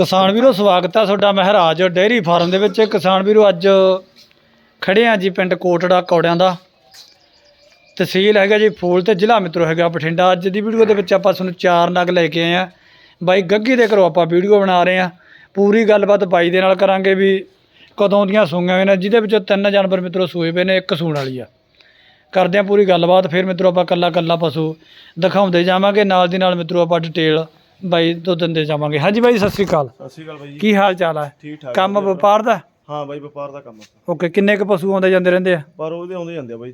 ਕਿਸਾਨ ਵੀਰੋ, ਸਵਾਗਤ ਹੈ ਤੁਹਾਡਾ। ਮਹਾਰਾਜ ਡੇਅਰੀ ਫਾਰਮ ਦੇ ਵਿੱਚ। ਕਿਸਾਨ ਵੀਰੋ, ਅੱਜ ਖੜੇ ਆ ਜੀ ਪਿੰਡ ਕੋਟੜਾ ਕੌੜਿਆਂ ਦਾ। ਤਹਿਸੀਲ ਹੈਗਾ ਜੀ ਫੂਲ ਤੇ ਜ਼ਿਲ੍ਹਾ ਮਿੱਤਰੋ ਹੈਗਾ ਬਠਿੰਡਾ। ਅੱਜ ਦੀ ਵੀਡੀਓ ਦੇ ਵਿੱਚ ਆਪਾਂ ਤੁਹਾਨੂੰ ਚਾਰ ਨਗ ਲੈ ਕੇ ਆਏ ਆ। ਬਾਈ ਗੱਗੀ ਦੇ ਘਰੋਂ ਆਪਾਂ ਵੀਡੀਓ ਬਣਾ ਰਹੇ ਆ। ਪੂਰੀ ਗੱਲਬਾਤ ਬਾਈ ਦੇ ਨਾਲ ਕਰਾਂਗੇ ਵੀ ਕਦੋਂ ਦੀਆਂ ਸੂਈਆਂ ਹੋਈਆਂ ਨੇ, ਜਿਹਦੇ ਵਿੱਚੋਂ ਤਿੰਨ ਜਾਨਵਰ ਮਿੱਤਰੋ ਸੂਏ ਪਏ ਨੇ, ਇੱਕ ਸੂਣ ਵਾਲੀ ਆ। ਕਰਦੇ ਆ ਪੂਰੀ ਗੱਲਬਾਤ। ਫਿਰ ਮਿੱਤਰੋ ਆਪਾਂ ਕੱਲਾ ਕੱਲਾ ਪਸ਼ੂ ਦਿਖਾਉਂਦੇ ਜਾਵਾਂਗੇ। ਨਾਲ ਦੀ ਨਾਲ ਮਿੱਤਰੋ ਆਪਾਂ ਡਿਟੇਲ ਬਾਈ ਤੋਂ ਦਿੰਦੇ ਜਾਵਾਂਗੇ। ਹਾਂਜੀ ਬਾਈ ਸਤਿ ਸ੍ਰੀ ਅਕਾਲ। ਸਤਿ ਸ਼੍ਰੀ ਅਕਾਲ ਬਾਈ ਜੀ। ਕੀ ਹਾਲ ਚਾਲ ਹੈ ਠੀਕ ਠਾਕ ਕੰਮ। ਵਪਾਰ ਦਾ? ਹਾਂ ਬਾਈ ਵਪਾਰ ਦਾ ਕੰਮ ਆ। ਓਕੇ ਕਿੰਨੇ ਕੁ ਪਸ਼ੂ ਆਉਂਦੇ ਜਾਂਦੇ ਰਹਿੰਦੇ ਆ? ਪਰ ਉਹਦੇ ਆਉਂਦੇ ਜਾਂਦੇ ਆ ਬਾਈ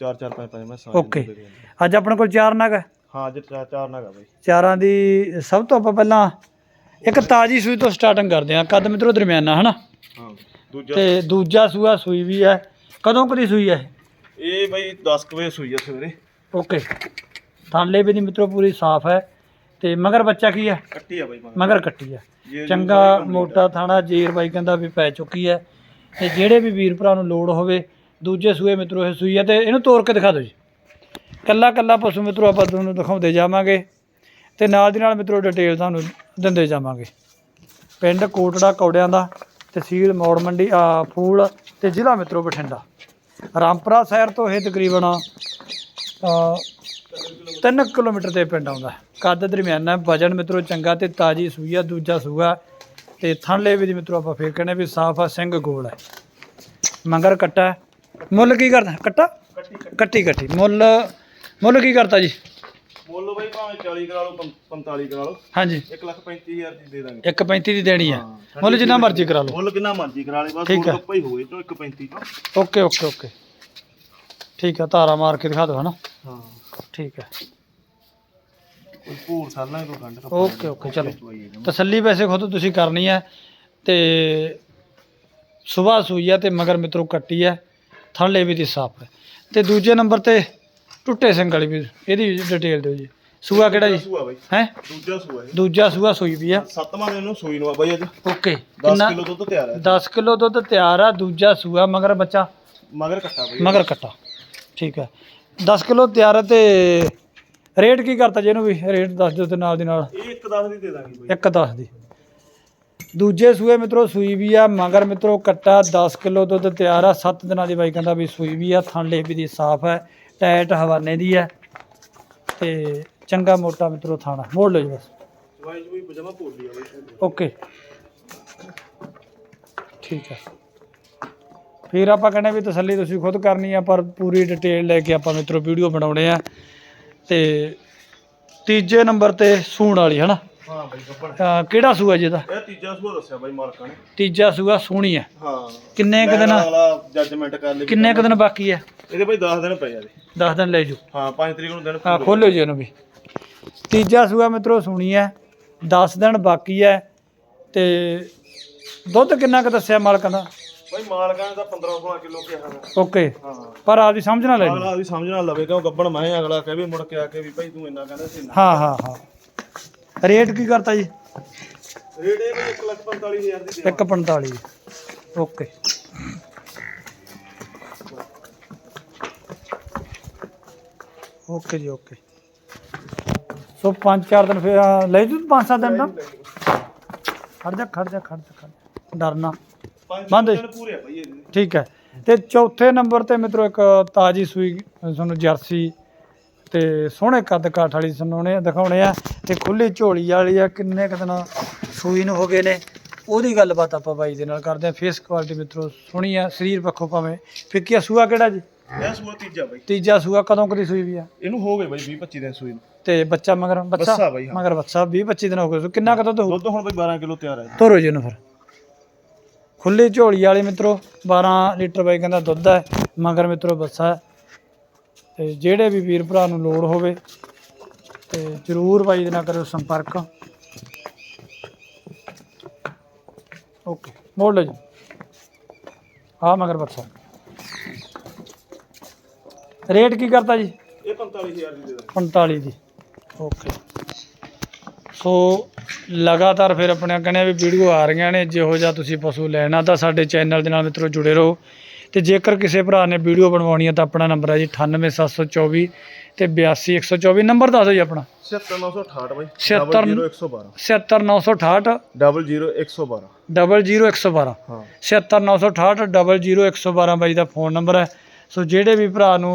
4 4 5 5 ਮੈਂ ਸਾਰੇ ਓਕੇ। ਜਾਂਦੇ ਆ। ਅੱਜ ਆਪਣੇ ਕੋਲ ਚਾਰ ਨਗ ਹੈ ਹਾਂ ਅੱਜ ਚਾਰ ਚਾਰ ਨਾਗਾ ਬਾਈ। ਚਾਰਾਂ ਦੀ ਸਭ ਤੋਂ ਆਪਾਂ ਪਹਿਲਾਂ ਇੱਕ ਤਾਜੀ ਸੂਈ ਤੋਂ ਸਟਾਰਟਿੰਗ ਕਰਦੇ ਹਾਂ ਕੱਦ ਮਿੱਤਰੋ ਦਰਮਿਆਨਾ ਹਨਾ? ਹਾਂ ਦੂਜਾ ਤੇ ਦੂਜਾ ਸੂਆ ਸੂਈ ਵੀ ਹੈ। ਕਦੋਂ ਕਦੀ ਸੂਈ ਹੈ ਇਹ? ਬਾਈ 10 ਕੁ ਵਜੇ ਸੂਈ ਆ ਸਵੇਰੇ। ਓਕੇ। ਥਾਂਲੇ ਵੀ ਦੀ ਮਿੱਤਰੋ ਪੂਰੀ ਸਾਫ਼ ਹੈ। ਤੇ ਮਗਰ ਬੱਚਾ ਕੀ ਹੈ ਕੱਟੀ ਆ ਬਾਈ ਮਗਰ। ਮਗਰ ਕੱਟੀ ਹੈ ਚੰਗਾ ਮੋਟਾ ਥਾਣਾ ਜੇਰ ਬਾਈ ਕਹਿੰਦਾ ਵੀ ਪੈ ਚੁੱਕੀ ਹੈ ਤੇ ਜਿਹੜੇ ਵੀ ਵੀਰ ਭਰਾ ਨੂੰ ਲੋੜ ਹੋਵੇ ਦੂਜੇ ਸੂਏ ਮਿੱਤਰੋ ਇਹ ਸੂਈ ਹੈ ਤੇ ਇਹਨੂੰ ਤੋੜ ਕੇ ਦਿਖਾ ਦਿਓ ਜੀ। ਕੱਲਾ ਕੱਲਾ ਪਸ਼ੂ ਮਿੱਤਰੋ ਆਪਾਂ ਤੁਹਾਨੂੰ ਦਿਖਾਉਂਦੇ ਜਾਵਾਂਗੇ ਤੇ ਨਾਲ ਦੀ ਨਾਲ ਮਿੱਤਰੋ ਡਿਟੇਲ ਤੁਹਾਨੂੰ ਦਿੰਦੇ ਜਾਵਾਂਗੇ। ਪਿੰਡ ਕੋਟੜਾ ਕੌੜਿਆਂ ਦਾ ਤਹਿਸੀਲ ਮੌੜ ਮੰਡੀ ਆ ਫੂਲ ਤੇ ਜ਼ਿਲ੍ਹਾ ਮਿੱਤਰੋ ਬਠਿੰਡਾ। ਰਾਮਪੁਰਾ ਸ਼ਹਿਰ ਤੋਂ ਇਹ ਤਕਰੀਬਨ 3 ਕਿਲੋਮੀਟਰ ਦੇ ਪਿੰਡ ਆਉਂਦਾ। ਕੱਦ ਦਰਮਿਆਨਾ ਵਜਨ ਮਿੱਤਰੋ ਚੰਗਾ ਤੇ ਤਾਜੀ ਸੂਈ ਆ ਦੂਜਾ ਸੂਆ ਤੇ ਥਣਲੇ ਵੀ ਮਿੱਤਰੋ ਆਪਾਂ ਫੇਰ ਕਹਿੰਦੇ ਵੀ ਸਾਫ਼ ਆ ਸਿੰਘ ਗੋਲ ਹੈ। ਮੰਗਰ ਕੱਟਾ। ਮੁੱਲ ਕੀ ਕਰਦਾ? ਕੱਟਾ? ਕੱਟੀ ਕੱਟੀ। ਮੁੱਲ ਮੁੱਲ ਕੀ ਕਰਤਾ ਜੀ? ਬੋਲੋ ਬਾਈ ਭਾਵੇਂ 40 ਕਰਾ ਲਓ 45 ਕਰਾ ਲਓ। ਹਾਂਜੀ। 1 ਲੱਖ 35000 ਦੀ ਦੇ ਦਾਂਗੇ। 1.35 ਦੀ ਦੇਣੀ ਹੈ। ਹਾਂ। ਮੁੱਲ ਜਿੰਨਾ ਮਰਜ਼ੀ ਕਰਾ ਲਓ। ਮੁੱਲ ਕਿੰਨਾ ਮਰਜ਼ੀ ਕਰਾ ਲਈ ਬਸ ਠੀਕ ਹੈ। ਹੋਰ ਕੱਪਾ ਹੀ ਹੋਵੇ ਤੋਂ 135 ਤੋਂ ਓਕੇ ਓਕੇ ਓਕੇ। ਠੀਕ ਹੈ ਧਾਰਾ ਮਾਰ ਕੇ ਦਿਖਾ ਦਿਓ ਹਨਾ। ਹਾਂ। ਠੀਕ ਹੈ। ਕੋਈ ਭੂਰ ਸਾਲਾਂ ਕੋਈ ਗੰਢ ਕੱਪਾ ਓਕੇ ਓਕੇ ਚਲੋ। ਤਸੱਲੀ ਵੈਸੇ ਖੁਦ ਤੁਸੀਂ ਕਰਨੀ ਹੈ ਤੇ ਸਵੇਰ ਸੂਈ ਹੈ ਤੇ ਮਗਰ ਮਿੱਤਰੋ ਕੱਟੀ ਹੈ ਥਣਲੇ ਵੀ ਦੀ ਸਾਫ਼ ਹੈ। ਤੇ ਦੂਜੇ ਨੰਬਰ ਤੇ ਟੁੱਟੇ ਸਿੰਘ ਵਾਲੀ ਵੀ ਇਹਦੀ ਡਿਟੇਲ ਦਿਓ ਜੀ। ਸੂਆ ਕਿਹੜਾ ਜੀ? ਸੂਆ ਬਾਈ। ਹੈ? ਦੂਜਾ ਸੂਆ ਇਹ। ਦੂਜਾ ਸੂਆ ਸੂਈ ਵੀ ਹੈ। ਸੱਤਵਾਂ ਦਿਨ ਨੂੰ ਸੂਈ ਨੂੰ ਆ ਬਾਈ ਅੱਜ ਓਕੇ 10 ਕਿੰਨਾ? ਕਿਲੋ ਦੁੱਧ ਤਿਆਰ ਹੈ। 10 ਕਿਲੋ ਦੁੱਧ ਤਿਆਰ ਆ ਦੂਜਾ ਸੂਆ ਮਗਰ ਬੱਚਾ। ਮਗਰ ਕੱਟਾ ਬਾਈ ਮਗਰ ਕੱਟਾ। ਠੀਕ ਹੈ। 10 ਕਿਲੋ ਤਿਆਰ ਹੈ ਤੇ ਰੇਟ ਕੀ ਕਰਤਾ ਜੀ ਇਹਨੂੰ ਵੀ? ਰੇਟ ਦੱਸ ਦਿਓ ਤੇ ਨਾਲ ਦੀ ਨਾਲ। ਇਹ ਇੱਕ 10 ਦੀ ਦੇ ਦਾਂਗੇ ਬਾਈ। ਇੱਕ 10 ਦੀ। ਦੂਜੇ ਸੂਏ ਮਿੱਤਰੋ ਸੂਈ ਵੀ ਆ ਮਗਰ ਮਿੱਤਰੋ ਕੱਟਾ 10 ਕਿਲੋ ਦੁੱਧ ਤਿਆਰ ਆ। 7 ਦਿਨਾਂ ਦੀ ਬਾਈ ਕਹਿੰਦਾ ਵੀ ਸੂਈ ਵੀ ਆ ਥਣ ਲੇਪੀ ਦੀ ਸਾਫ਼ ਹੈ ਟਾਇਟ ਹਵਾਨੇ ਦੀ ਹੈ। ਤੇ ਚੰਗਾ ਮੋਟਾ ਮਿੱਤਰੋ ਥਾਣਾ ਮੋੜ ਲਓ ਜੀ ਬਸ। ਚਵਾਈ ਚੁਈ ਪਜਾਮਾ ਪੋਲੀ ਆ ਬਾਈ। ਓਕੇ। ਠੀਕ ਹੈ। ਫਿਰ ਆਪਾਂ ਕਹਿੰਦੇ ਵੀ ਤਸੱਲੀ ਤੁਸੀਂ ਖੁਦ ਕਰਨੀ ਆ ਪਰ ਪੂਰੀ ਡਿਟੇਲ ਲੈ ਕੇ ਆਪਾਂ ਮਿੱਤਰੋ ਵੀਡੀਓ ਬਣਾਉਣੇ ਆ। ਤੇ ਤੀਜੇ ਨੰਬਰ ਤੇ ਸੂਣ ਵਾਲੀ ਹਨਾ? ਹਾਂ ਬਾਈ ਗੱਬੜ। ਅਹ ਕਿਹੜਾ ਸੂਆ ਜੀ ਇਹਦਾ? ਇਹ ਤੀਜਾ ਸੂਆ ਦੱਸਿਆ ਬਾਈ ਮਾਲਕਾਂ ਨੇ। ਤੀਜਾ ਸੂਆ ਸੋਹਣੀ ਹੈ ਹਾਂ। ਕਿੰਨੇ ਕੁ ਦਿਨ ਅਗਲਾ ਜੱਜਮੈਂਟ ਕਰ ਲਈ ਕਿੰਨੇ ਕੁ ਦਿਨ ਬਾਕੀ ਹੈ ਇਹਦੇ ਬਾਈ 10 ਦਿਨ ਪਏ ਆ ਇਹਦੇ। 10 ਦਿਨ ਲੈ ਜੂ ਹਾਂ 5 ਤਰੀਕ ਨੂੰ ਦਿਨ ਹਾਂ ਪੂਰੇ। ਖੋਲੋ ਜੀ ਇਹਨੂੰ ਵੀ। ਤੀਜਾ ਸੂਆ ਮਿੱਤਰੋ ਸੁਣੀ ਹੈ 10 ਦਿਨ ਬਾਕੀ ਹੈ ਤੇ ਦੁੱਧ ਕਿੰਨਾ ਕੁ ਦੱਸਿਆ ਮਾਲਕਾਂ ਦਾ? ਬਾਈ ਮਾਲਕਾਂ ਨੇ ਤਾਂ 15 16 ਕਿਲੋ ਕਿਹਾ ਹੈ ਓਕੇ। ਪਰ ਆਪਦੀ ਸਮਝ ਨਾਲ ਲੈ ਲਈ। ਅਗਲਾ ਸਮਝ ਨਾਲ ਲਵੇ ਕਿਉਂ ਗੱਬੜ ਮੈਂ ਅਗਲਾ ਕਹੇ ਵੀ ਮੁੜ ਕੇ ਆ ਕੇ ਵੀ ਭਾਈ ਤੂੰ ਇੰਨਾ ਕਹਿੰਦਾ ਸੀ ਨਾ ਹਾਂ ਹਾਂ ਹਾਂ। ਰੇਟ ਕੀ ਕਰਤਾ ਜੀ? ਰੇਟ ਇਹ ਬਾਈ 1 ਲੱਖ 45000 ਦੀ ਦੇ 145 okay. Okay ji okay. So ਪੰਜ ਚਾਰ ਦਿਨ ਫਿਰ ਆ, ਲੈ ਜੂ ਪੰਜ ਸੱਤ ਦਿਨ ਤਾਂ ਖੜ ਜਾ ਖੜ ਜਾ ਖੜ ਜਾ ਖੜ ਜਾ। ਡਰਨਾ। ਬੰਦ। ਪੂਰੇ ਆ ਬਾਈ ਇਹਦੇ। ਠੀਕ ਹੈ। ਤੇ ਚੌਥੇ ਨੰਬਰ ਤੇ ਮਿੱਤਰੋ ਇੱਕ ਤਾਜੀ ਸੂਈ ਤੁਹਾਨੂੰ ਜਰਸੀ ਤੇ ਸੋਹਣੇ ਕੱਦ ਕਾਠ ਵਾਲੀ ਸੁਣਾਉਣੇ ਦਿਖਾਉਣੇ ਆ। ਤੇ ਖੁੱਲੀ ਝੋਲੀ ਵਾਲੀ ਆ ਕਿੰਨੇ ਕੁ ਦਿਨ ਸੂਈ ਨੂੰ ਹੋ ਗਏ ਨੇ। ਉਹਦੀ ਗੱਲਬਾਤ ਆਪਾਂ ਬਾਈ ਦੇ ਨਾਲ ਕਰਦੇ ਆ ਫੇਸ ਕੁਆਲਿਟੀ ਮਿੱਤਰੋ ਸੋਹਣੀ ਆ ਸਰੀਰ ਪੱਖੋਂ ਭਾਵੇਂ। ਫਿੱਕੀ ਆ ਸੂਆ ਕਿਹੜਾ ਜੀ? ਇਹ ਸੂਆ ਤੀਜਾ ਬਾਈ। ਤੀਜਾ ਸੂਆ ਕਦੋਂ ਕਦੀ ਸੂਈ ਵੀ ਆ? ਇਹਨੂੰ ਹੋ ਗਏ ਬਾਈ 20 25 ਦਿਨ ਸੂਈ ਨੂੰ। ਤੇ ਬੱਚਾ ਮਗਰ ਬੱਚਾ? ਬੱਚਾ ਬਾਈ, ਹਾਂ। ਮਗਰ ਬੱਚਾ 20 25 ਦਿਨ ਹੋ ਗਏ। ਸੋ ਕਿੰਨਾ ਕਦੋਂ ਤੋਂ ਦੁੱਧ ਹੁਣ ਬਾਈ 12 ਕਿਲੋ ਤਿਆਰ ਹੈ ਤੋਰੋ ਜੀ ਇਹਨੂੰ ਫਿਰ। ਖੁੱਲੀ ਝੋਲੀ ਵਾਲੀ ਮਿੱਤਰੋ 12 ਲੀਟਰ ਬਾਈ ਕਹਿੰਦਾ ਦੁੱਧ ਹੈ ਮਗਰ ਮਿੱਤਰੋ ਬੱਸਾ ਹੈ। ਤੇ ਜਿਹੜੇ ਵੀ ਵੀਰ ਭਰਾ ਨੂੰ ਲੋੜ ਹੋਵੇ ਤੇ ਜਰੂਰ ਬਾਈ ਦੇ ਨਾਲ ਕਰਿਓ ਸੰਪਰਕ। ਓਕੇ ਮੋੜ ਲਓ ਜੀ। ਆ ਮਗਰ ਬੱਸਾ। ਰੇਟ ਕੀ ਕਰਤਾ ਜੀ? ਇਹ 45000 ਦੀ ਦੇ ਦਾਂਗੇ 45 ਦੀ। ਓਕੇ। ਸੋ ਲਗਾਤਾਰ ਫਿਰ ਆਪਣੇ ਕਹਿੰਦੇ ਵੀ ਵੀਡੀਓ ਆ ਰਹੀਆਂ ਨੇ ਜਿਹੋ ਜਿਹਾ ਤੁਸੀਂ ਪਸ਼ੂ ਲੈਣਾ ਤਾਂ ਸਾਡੇ ਚੈਨਲ ਦੇ ਨਾਲ ਮਿੱਤਰੋ ਜੁੜੇ ਰਹੋ। ਤੇ ਜੇਕਰ ਕਿਸੇ ਭਰਾ ਨੇ ਵੀਡੀਓ ਬਣਵਾਉਣੀ ਹੈ ਤਾਂ ਆਪਣਾ ਨੰਬਰ ਹੈ ਜੀ 98724 ਤੇ 82124 ਨੰਬਰ ਦੱਸ ਦਿਓ ਜੀ ਆਪਣਾ। 70968 ਬਾਈ। 76 00112 77968 00112 00112 ਹਾਂ। 77968 00112 ਬਾਈ ਦਾ ਫੋਨ ਨੰਬਰ ਹੈ। ਸੋ ਜਿਹੜੇ ਵੀ ਭਰਾ ਨੂੰ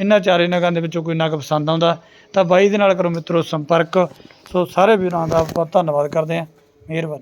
ਇਹਨਾਂ ਚਾਰੇ ਨਗਾਂ ਦੇ ਵਿੱਚੋਂ ਕੋਈ ਨਗ ਪਸੰਦ ਆਉਂਦਾ, ਤਾਂ ਬਾਈ ਦੇ ਨਾਲ ਕਰੋ ਮਿੱਤਰੋ ਸੰਪਰਕ। ਸੋ ਸਾਰੇ ਵੀਰਾਂ ਦਾ ਬਹੁਤ ਧੰਨਵਾਦ ਕਰਦੇ ਹਾਂ। ਮਿਹਰਬਾਨੀ।